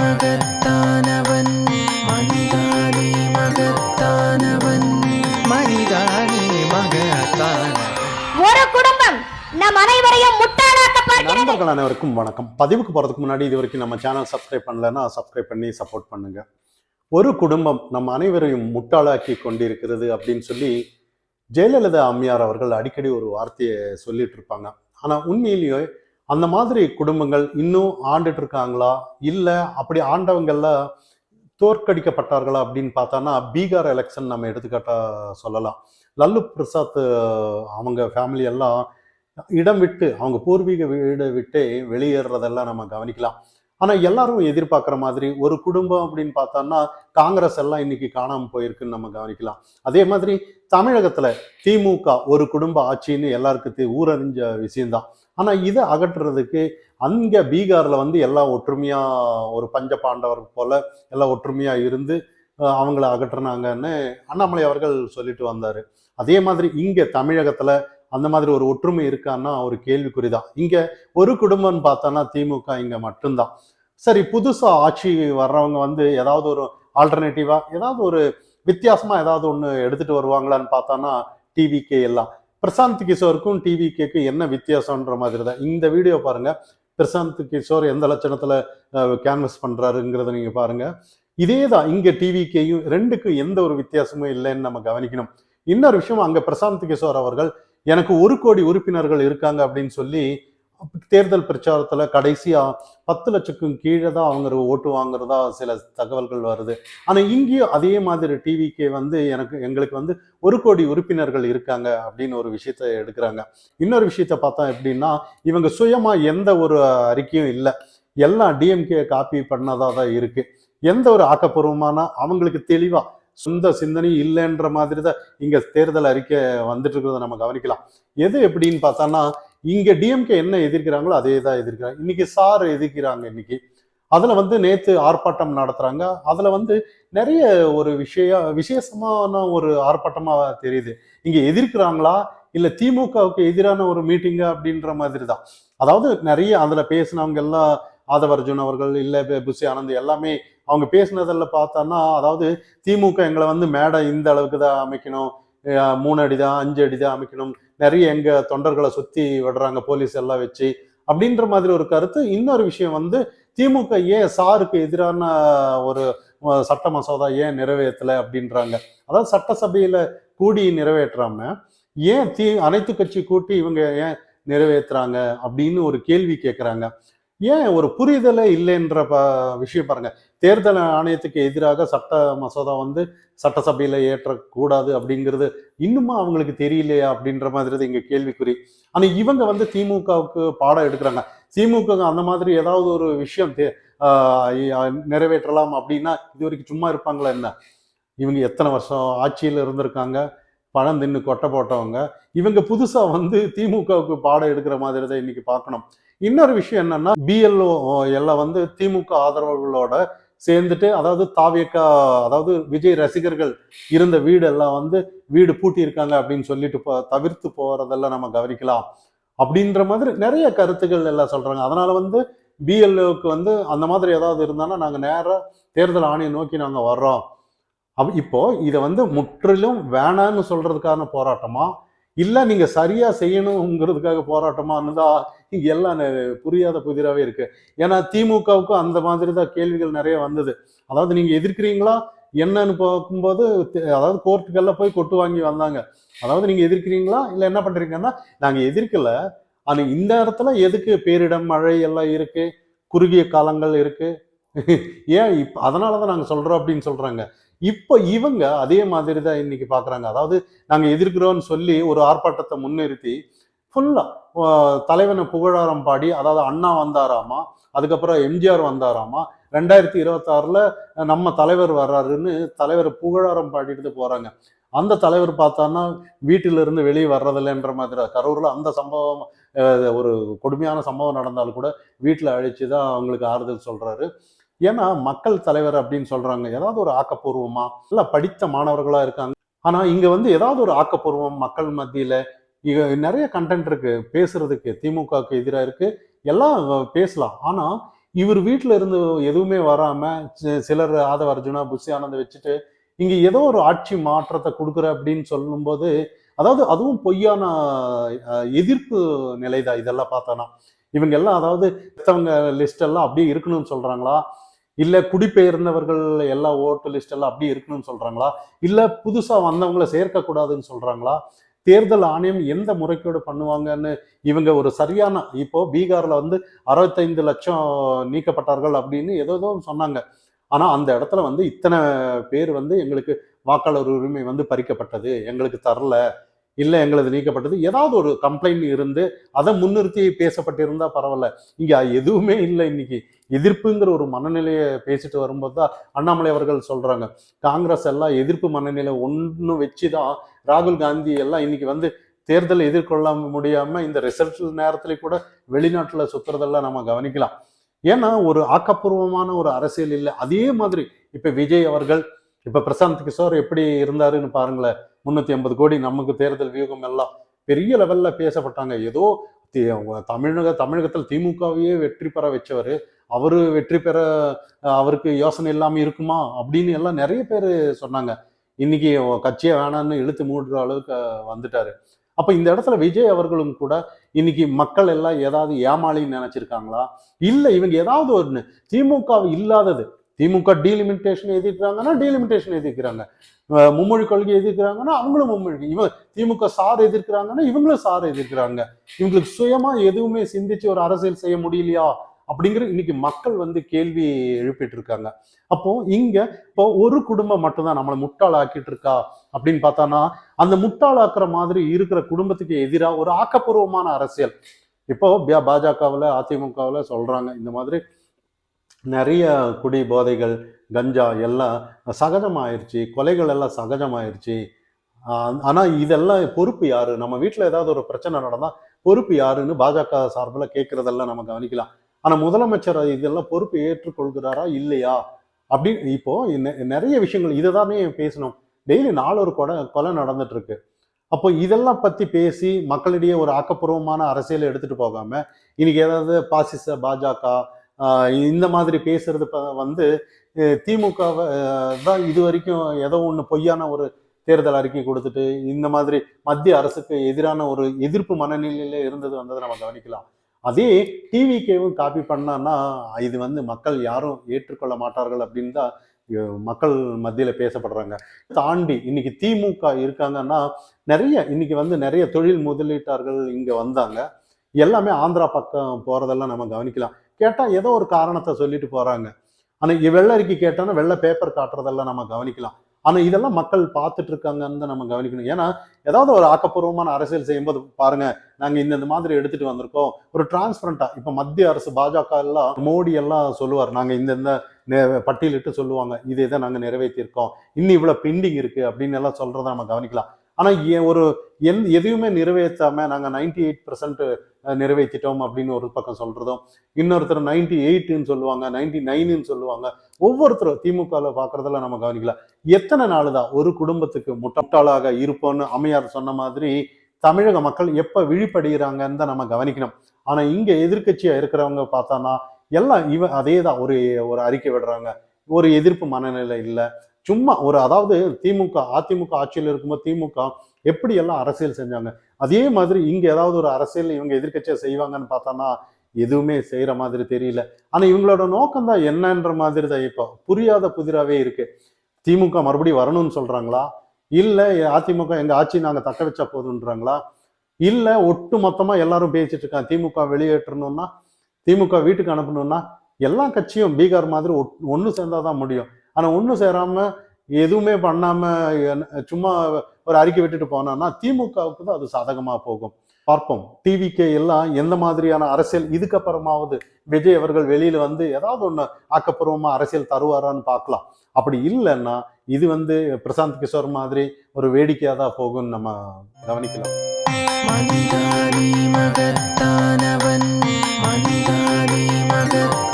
மகத்தானவன். மனிதானே மகத்தானவன். மனிதானே மகத்தானவன். ஒரு குடும்பம் நம் அனைவரையும் முட்டாளாக்க பார்க்கிறது. நண்பர்கள் அனைவருக்கும் வணக்கம். பதிவுக்கு போகிறதுக்கு முன்னாடி இது வரைக்கும் நம்ம சேனல் சப்ஸ்கிரைப் பண்ணலைன்னா சப்ஸ்கிரைப் பண்ணி சப்போர்ட் பண்ணுங்க. ஒரு குடும்பம் நம்ம அனைவரையும் முட்டாளாக்கி கொண்டிருக்கிறது அப்படின்னு சொல்லி ஜெயலலிதா அம்மையார் அவர்கள் அடிக்கடி ஒரு வார்த்தையை சொல்லிட்டு இருப்பாங்க. ஆனால் உண்மையிலேயே அந்த மாதிரி குடும்பங்கள் இன்னும் ஆண்டுட்டு இருக்காங்களா? இல்லை அப்படி ஆண்டவங்கள்ல தோற்கடிக்கப்பட்டார்களா அப்படின்னு பார்த்தோன்னா பீகார் எலெக்ஷன் நம்ம எடுத்துக்காட்டாக சொல்லலாம். லல்லு பிரசாத் அவங்க ஃபேமிலி எல்லாம் இடம் விட்டு அவங்க பூர்வீக வீடை விட்டு வெளியேறதெல்லாம் நம்ம கவனிக்கலாம். ஆனால் எல்லாரும் எதிர்பார்க்குற மாதிரி ஒரு குடும்பம் அப்படின்னு பார்த்தோம்னா காங்கிரஸ் எல்லாம் இன்னைக்கு காணாம போயிருக்குன்னு நம்ம கவனிக்கலாம். அதே மாதிரி தமிழகத்தில் திமுக ஒரு குடும்ப ஆட்சின்னு எல்லாருக்கும் ஊரறிஞ்ச விஷயம்தான். ஆனால் இதை அகற்றுறதுக்கு அங்கே பீகாரில் வந்து எல்லாம் ஒற்றுமையாக ஒரு பஞ்ச பாண்டவர் போல் எல்லாம் ஒற்றுமையாக இருந்து அவங்கள அகற்றுனாங்கன்னு அண்ணாமலை அவர்கள் சொல்லிட்டு வந்தார். அதே மாதிரி இங்கே தமிழகத்தில் அந்த மாதிரி ஒரு ஒற்றுமை இருக்கான்னா ஒரு கேள்விக்குறி தான் இங்கே ஒரு குடும்பம்னு பார்த்தோன்னா திமுக இங்கே மட்டும்தான். சரி புதுசாக ஆட்சி வர்றவங்க வந்து ஏதாவது ஒரு ஆல்டர்னேட்டிவாக ஏதாவது ஒரு வித்தியாசமாக ஏதாவது ஒன்று எடுத்துகிட்டு வருவாங்களான்னு பார்த்தோன்னா டிவிகே எல்லாம். பிரசாந்த் கிஷோருக்கும் டிவிகேக்கும் என்ன வித்தியாசம்ன்ற மாதிரி தான் இந்த வீடியோ பாருங்கள் பிரசாந்த் கிஷோர் எந்த லட்சணத்தில் கேன்வஸ் பண்ணுறாருங்கிறத நீங்கள் பாருங்க. இதே தான் இங்கே டிவிகேயும் ரெண்டுக்கும் எந்த ஒரு வித்தியாசமும் இல்லைன்னு நம்ம கவனிக்கணும். இன்னொரு விஷயம் அங்கே பிரசாந்த் கிஷோர் அவர்கள் எனக்கு ஒரு கோடி உறுப்பினர்கள் இருக்காங்க அப்படின்னு சொல்லி தேர்தல் பிரச்சாரத்துல கடைசியா பத்து லட்சக்கும் கீழே தான் அவங்க ஓட்டு வாங்குறதா சில தகவல்கள் வருது. ஆனா இங்கேயும் அதே மாதிரி டிவிக்கே வந்து எனக்கு எங்களுக்கு வந்து ஒரு கோடி உறுப்பினர்கள் இருக்காங்க அப்படின்னு ஒரு விஷயத்த எடுக்கிறாங்க. இன்னொரு விஷயத்த பார்த்தா எப்படின்னா இவங்க சுயமா எந்த ஒரு அறிக்கையும் இல்லை. எல்லாம் டிஎம்கே காப்பி பண்ணதா தான் இருக்கு. எந்த ஒரு ஆக்கப்பூர்வமான அவங்களுக்கு தெளிவா சொந்த சிந்தனை இல்லைன்ற மாதிரி தான் இங்க தேர்தல் அறிக்கை வந்துட்டு இருக்கிறத நம்ம கவனிக்கலாம். எது எப்படின்னு பார்த்தோம்னா இங்க டிஎம்கே என்ன எதிர்க்கிறாங்களோ அதே தான் எதிர்க்கிறாங்க. இன்னைக்கு சார் எதிர்க்கிறாங்க இன்னைக்கு. அதில் வந்து நேற்று ஆர்ப்பாட்டம் நடத்துகிறாங்க அதில் வந்து நிறைய ஒரு விஷய விசேஷமான ஒரு ஆர்ப்பாட்டமாக தெரியுது. இங்கே எதிர்க்கிறாங்களா? இல்லை திமுகவுக்கு எதிரான ஒரு மீட்டிங்கா அப்படின்ற மாதிரி தான். அதாவது நிறைய அதில் பேசினவங்க எல்லாம் ஆதவ அர்ஜுன் அவர்கள் இல்லை பு- புஷி ஆனந்த் எல்லாமே அவங்க பேசினதில் பார்த்தோன்னா அதாவது திமுக எங்களை வந்து மேடை இந்த அளவுக்கு தான் அமைக்கணும். மூணு அடி தான் அஞ்சு அடி தான் அமைக்கணும். நிறைய எங்க தொண்டர்களை சுத்தி விடுறாங்க போலீஸ் எல்லாம் வச்சு. அப்படின்ற மாதிரி ஒரு கருத்து. இன்னொரு விஷயம் வந்து திமுக ஏன் சாருக்கு எதிரான ஒரு சட்ட மசோதா ஏன் நிறைவேற்றலை அப்படின்றாங்க. அதாவது சட்டசபையில் கூடி நிறைவேற்றாம ஏன் தீ அனைத்து கட்சி கூட்டி இவங்க ஏன் நிறைவேற்றுறாங்க அப்படின்னு ஒரு கேள்வி கேட்குறாங்க ஏன் ஒரு புரிதலே இல்லைன்ற ப விஷயம் பாருங்க. தேர்தல் ஆணையத்துக்கு எதிராக சட்ட மசோதா வந்து சட்டசபையில ஏற்றக்கூடாது அப்படிங்கிறது இன்னுமா அவங்களுக்கு தெரியலையா அப்படின்ற மாதிரி தான் இங்க கேள்விக்குறி. ஆனா இவங்க வந்து திமுகவுக்கு பாடம் எடுக்கிறாங்க. திமுக அந்த மாதிரி ஏதாவது ஒரு விஷயம் நிறைவேற்றலாம் அப்படின்னா இது வரைக்கும் சும்மா இருப்பாங்களா என்ன? இவங்க எத்தனை வருஷம் ஆட்சியில் இருந்திருக்காங்க? பணம் தின்னு கொட்டை போட்டவங்க இவங்க புதுசாக வந்து திமுகவுக்கு பாடம் எடுக்கிற மாதிரி தான் இன்னைக்கு பார்க்கணும். இன்னொரு விஷயம் என்னன்னா பிஎல்ஓ எல்லாம் வந்து திமுக ஆதரவர்களோட சேர்ந்துட்டு அதாவது தாவியக்கா அதாவது விஜய் ரசிகர்கள் இருந்த வீடெல்லாம் வந்து வீடு பூட்டியிருக்காங்க அப்படின்னு சொல்லிட்டு தவிர்த்து போறதெல்லாம் நம்ம கவனிக்கலாம். அப்படின்ற மாதிரி நிறைய கருத்துக்கள் எல்லாம் சொல்றாங்க. அதனால வந்து பிஎல்ஓக்கு வந்து அந்த மாதிரி ஏதாவது இருந்தானா நாங்கள் நேராக தேர்தல் ஆணையம் நோக்கி நாங்கள் வர்றோம். அப்ப இப்போ இதை வந்து முற்றிலும் வேணான்னு சொல்றதுக்கான போராட்டமா? இல்லை நீங்க சரியா செய்யணுங்கிறதுக்காக போராட்டமான்னு தான் எல்லாம் புரியாத புதிராகவே இருக்கு. ஏன்னா திமுகவுக்கும் அந்த மாதிரி தான் கேள்விகள் நிறைய வந்தது. அதாவது நீங்க எதிர்க்கிறீங்களா? என்னன்னு பார்க்கும்போது அதாவது கோர்ட்டுக்கெல்லாம் போய் கொட்டு வாங்கி வந்தாங்க. அதாவது நீங்க எதிர்க்கிறீங்களா? இல்லை என்ன பண்றீங்கன்னா நாங்கள் எதிர்க்கல. ஆனா இந்த இடத்துல எதுக்கு பேரிடம் மழை எல்லாம் இருக்கு? குறுகிய காலங்கள் இருக்கு. ஏன் இப்ப அதனாலதான் நாங்கள் சொல்றோம் அப்படின்னு சொல்றாங்க. இப்போ இவங்க அதே மாதிரி தான் இன்னைக்கு பார்க்குறாங்க அதாவது நாங்கள் எதிர்க்கிறோம்னு சொல்லி ஒரு ஆர்ப்பாட்டத்தை முன்னிறுத்தி ஃபுல்லாக தலைவனை புகழாரம் பாடி அதாவது அண்ணா வந்தாராமா அதுக்கப்புறம் எம்ஜிஆர் வந்தாராமா ரெண்டாயிரத்தி இருபத்தாறில் நம்ம தலைவர் வர்றாருன்னு தலைவர் புகழாரம் பாடிட்டு போகிறாங்க அந்த தலைவர் பார்த்தான்னா வீட்டிலிருந்து வெளியே வர்றதில்லைன்ற மாதிரி கரூரில் அந்த சம்பவம் ஒரு கொடுமையான சம்பவம் நடந்தாலும் கூட வீட்டில் அழைச்சு தான் அவங்களுக்கு ஆறுதல் சொல்கிறாரு ஏன்னா மக்கள் தலைவர் அப்படின்னு சொல்றாங்க. ஏதாவது ஒரு ஆக்கப்பூர்வமா இல்ல படித்த மாணவர்களா இருக்காங்க. ஆனா இங்க வந்து ஏதாவது ஒரு ஆக்கப்பூர்வம் மக்கள் மத்தியில இங்க நிறைய கண்டென்ட் இருக்கு. பேசுறதுக்கு திமுகவுக்கு எதிராக இருக்கு. எல்லாம் பேசலாம். ஆனா இவர் வீட்டில் இருந்து எதுவுமே வராம சிலர் ஆதவ அர்ஜுனா புஷி ஆனந்த் வச்சுட்டு இங்க ஏதோ ஒரு ஆட்சி மாற்றத்தை கொடுக்குற அப்படின்னு சொல்லும்போது அதாவது அதுவும் பொய்யான எதிர்ப்பு நிலைதான். இதெல்லாம் பார்த்தோன்னா இவங்க எல்லாம் அதாவது மத்தவங்க லிஸ்ட் எல்லாம் அப்படியே இருக்கணும்னு சொல்றாங்களா? இல்ல குடிபெயர்ந்தவர்கள் எல்லா ஓட்டு லிஸ்ட் எல்லாம் அப்படியே இருக்கணும்னு சொல்றாங்களா? இல்ல புதுசா வந்தவங்கள சேர்க்க கூடாதுன்னு சொல்றாங்களா? தேர்தல் ஆணையம் எந்த முறைக்கோடு பண்ணுவாங்கன்னு இவங்க ஒரு சரியான இப்போ பீகார்ல வந்து அறுபத்தைந்து லட்சம் நீக்கப்பட்டார்கள் அப்படின்னு ஏதோ ஏதோ சொன்னாங்க. ஆனா அந்த இடத்துல வந்து இத்தனை பேர் வந்து எங்களுக்கு வாக்காளர் உரிமை வந்து பறிக்கப்பட்டது எங்களுக்கு தரல இல்லை எங்களது நீக்கப்பட்டது. ஏதாவது ஒரு கம்ப்ளைண்ட் இருந்து அதை முன்னிறுத்தி பேசப்பட்டிருந்தா பரவாயில்ல. இங்கே எதுவுமே இல்லை இன்னைக்கு. எதிர்ப்புங்கிற ஒரு மனநிலையை பேசிட்டு வரும்போது தான் அண்ணாமலை அவர்கள் சொல்றாங்க. காங்கிரஸ் எல்லாம் எதிர்ப்பு மனநிலை ஒன்று வச்சு தான் ராகுல் காந்தி எல்லாம் இன்னைக்கு வந்து தேர்தலை எதிர்கொள்ள முடியாமல் இந்த ரிசல்ட் நேரத்துல கூட வெளிநாட்டில் சுத்துறதெல்லாம் நம்ம கவனிக்கலாம். ஏன்னா ஒரு ஆக்கப்பூர்வமான ஒரு அரசியல் இல்லை. அதே மாதிரி இப்போ விஜய் அவர்கள் இப்போ பிரசாந்த் கிஷோர் எப்படி இருந்தாருன்னு பாருங்களேன். முந்நூற்றி ஐம்பது கோடி நமக்கு தேர்தல் வியூகம் எல்லாம் பெரிய லெவலில் பேசப்பட்டாங்க. ஏதோ தி- தமிழக தமிழகத்தில் திமுகவையே வெற்றி பெற வச்சவர் அவர் வெற்றி பெற அவருக்கு யோசனை இல்லாமல் இருக்குமா அப்படின்னு எல்லாம் நிறைய பேர் சொன்னாங்க. இன்னைக்கு கட்சியை வேணான்னு இழுத்து மூடுற அளவுக்கு வந்துட்டார். வந்துட்டாரு இந்த இடத்துல விஜய் அவர்களும் கூட இன்னைக்கு மக்கள் எல்லாம் ஏதாவது ஏமாளின்னு நினைச்சிருக்காங்களா? இல்லை இவங்க ஏதாவது ஒன்று திமுக இல்லாதது திமுக டீலிமிட்டேஷன் எதிர்க்கிறாங்கன்னா டீலிமிட்டேஷன் எதிர்க்கிறாங்க. மும்மொழி கொள்கை எதிர்க்கிறாங்கன்னா அவங்களும் மும்மொழி இவ திமுக சார் எதிர்க்கிறாங்கன்னா இவங்களும் சார் எதிர்க்கிறாங்க. இவங்களுக்கு சுயமா எதுவுமே சிந்திச்சு ஒரு அரசியல் செய்ய முடியலையா? அப்படிங்கிற இன்னைக்கு மக்கள் வந்து கேள்வி எழுப்பிட்டு இருக்காங்க. அப்போ இங்க இப்போ ஒரு குடும்பம் மட்டும்தான் நம்மளை முட்டாளாக்கிட்டு இருக்கா அப்படின்னு பார்த்தானா அந்த முட்டாளாக்குற மாதிரி இருக்கிற குடும்பத்துக்கு எதிராக ஒரு ஆக்கப்பூர்வமான அரசியல். இப்போ பாஜகவில் அதிமுகவில் சொல்றாங்க இந்த மாதிரி நிறைய குடி போதைகள் கஞ்சா எல்லாம் சகஜமாயிருச்சு. கொலைகள் எல்லாம் சகஜமாயிருச்சு. ஆனால் இதெல்லாம் பொறுப்பு யாரு? நம்ம வீட்டில் ஏதாவது ஒரு பிரச்சனை நடந்தால் பொறுப்பு யாருன்னு பாஜக சார்பில் கேட்குறதெல்லாம் நம்ம கவனிக்கலாம். ஆனால் முதலமைச்சர் இதெல்லாம் பொறுப்பு ஏற்றுக்கொள்கிறாரா? இல்லையா? அப்படி இப்போ நெ- நிறைய விஷயங்கள் இதை தானே பேசணும். டெய்லி நாலொரு கொலை கொலை நடந்துட்டு இருக்கு அப்போ இதெல்லாம் பற்றி பேசி மக்களிடையே ஒரு ஆக்கப்பூர்வமான அரசியலை எடுத்துகிட்டு போகாமல் இன்னைக்கு ஏதாவது பாசிச பாஜக இந்த மாதிரி பேசுறது வந்து திமுக திமுகவை தான் இது வரைக்கும் ஏதோ ஒன்று பொய்யான ஒரு தேர்தல் அறிக்கை கொடுத்துட்டு இந்த மாதிரி மத்திய அரசுக்கு எதிரான ஒரு எதிர்ப்பு மனநிலையில இருந்தது வந்ததை நம்ம கவனிக்கலாம். அதே டிவிகேவும் காப்பி பண்ணான்னா இது வந்து மக்கள் யாரும் ஏற்றுக்கொள்ள மாட்டார்கள் அப்படின்னு தான் மக்கள் மத்தியில பேசப்படுறாங்க. தாண்டி இன்னைக்கு திமுக இருக்காங்கன்னா நிறைய இன்னைக்கு வந்து நிறைய தொழில் முதலீட்டார்கள் இங்க வந்தாங்க. எல்லாமே ஆந்திரா பக்கம் போறதெல்லாம் நம்ம கவனிக்கலாம். கேட்டால் ஏதோ ஒரு காரணத்தை சொல்லிட்டு போகிறாங்க ஆனால் இங்க வெள்ளை அறிக்கை கேட்டோன்னா வெள்ளை பேப்பர் காட்டுறதெல்லாம் நம்ம கவனிக்கலாம். ஆனால் இதெல்லாம் மக்கள் பார்த்துட்டு இருக்காங்கன்னு தான் நம்ம கவனிக்கணும். ஏன்னா ஏதாவது ஒரு ஆக்கப்பூர்வமான அரசியல் செய்யும்போது பாருங்க நாங்கள் இந்த மாதிரி எடுத்துட்டு வந்திருக்கோம். ஒரு டிரான்ஸ்பரண்டா இப்போ மத்திய அரசு பாஜக எல்லாம் மோடி எல்லாம் சொல்லுவார். நாங்கள் இந்த பட்டியலிட்டு சொல்லுவாங்க. இதை தான் நாங்கள் நிறைவேற்றியிருக்கோம். இன்னும் இவ்வளோ பெண்டிங் இருக்கு அப்படின்னு எல்லாம் சொல்றதை நம்ம கவனிக்கலாம். ஆனால் ஒரு எந் எதையுமே நிறைவேற்றாம நாங்கள் நைன்டி எயிட் பர்சன்ட் நிறைவேற்றிட்டோம் அப்படின்னு ஒரு பக்கம் சொல்றதும் இன்னொருத்தர் நைன்டி எயிட்னு சொல்லுவாங்க நைன்டி நைனுன்னு சொல்லுவாங்க ஒவ்வொருத்தரும் திமுகவில் பார்க்குறதுல நம்ம கவனிக்கலாம் எத்தனை நாள் தான் ஒரு குடும்பத்துக்கு முட்டாளாக இருப்போம்னு அம்மையார் சொன்ன மாதிரி தமிழக மக்கள் எப்போ விழிப்படைகிறாங்கன்னு தான் நம்ம கவனிக்கணும். ஆனால் இங்கே எதிர்கட்சியாக இருக்கிறவங்க பார்த்தானா எல்லாம் இவ அதே தான் ஒரு ஒரு அறிக்கை விடுறாங்க. ஒரு எதிர்ப்பு மனநிலை இல்லை. சும்மா ஒரு அதாவது திமுக அதிமுக ஆட்சியில் இருக்கும்போது திமுக எப்படி எல்லாம் அரசியல் செஞ்சாங்க? அதே மாதிரி இங்க ஏதாவது ஒரு அரசியல் இவங்க எதிர்கட்சியை செய்வாங்கன்னு பார்த்தோன்னா எதுவுமே செய்யற மாதிரி தெரியல. ஆனா இவங்களோட நோக்கம் தான் என்னன்ற மாதிரி தான் இப்போ. புரியாத புதிராகவே இருக்கு. திமுக மறுபடியும் வரணும்னு சொல்றாங்களா? இல்ல அதிமுக எங்க ஆட்சி நாங்க தக்க வச்சா போதுன்றாங்களா இல்ல ஒட்டு மொத்தமா எல்லாரும் பேசிட்டு இருக்காங்க. திமுக வெளியேற்றணும்னா திமுக வீட்டுக்கு அனுப்பணும்னா எல்லா கட்சியும் பீகார் மாதிரி ஒன்று சேர்ந்தாதான் முடியும். ஆனால் ஒன்றும் சேராம எதுவுமே பண்ணாம என்ன- சும்மா ஒரு அறிக்கை விட்டுட்டு போனான்னா திமுகவுக்கு தான் அது சாதகமா போகும். பார்ப்போம். டிவிக்கு எல்லாம் எந்த மாதிரியான அரசியல்? இதுக்கப்புறமாவது விஜய் அவர்கள் வெளியில வந்து ஏதாவது ஒன்று ஆக்கப்பூர்வமாக அரசியல் தருவாரான்னு பார்க்கலாம். அப்படி இல்லைன்னா இது வந்து பிரசாந்த் கிஷோர் மாதிரி ஒரு வேடிக்கையாக தான் போகும்னு நம்ம கவனிக்கலாம். மகத்தானவன். மகத்தானவன்.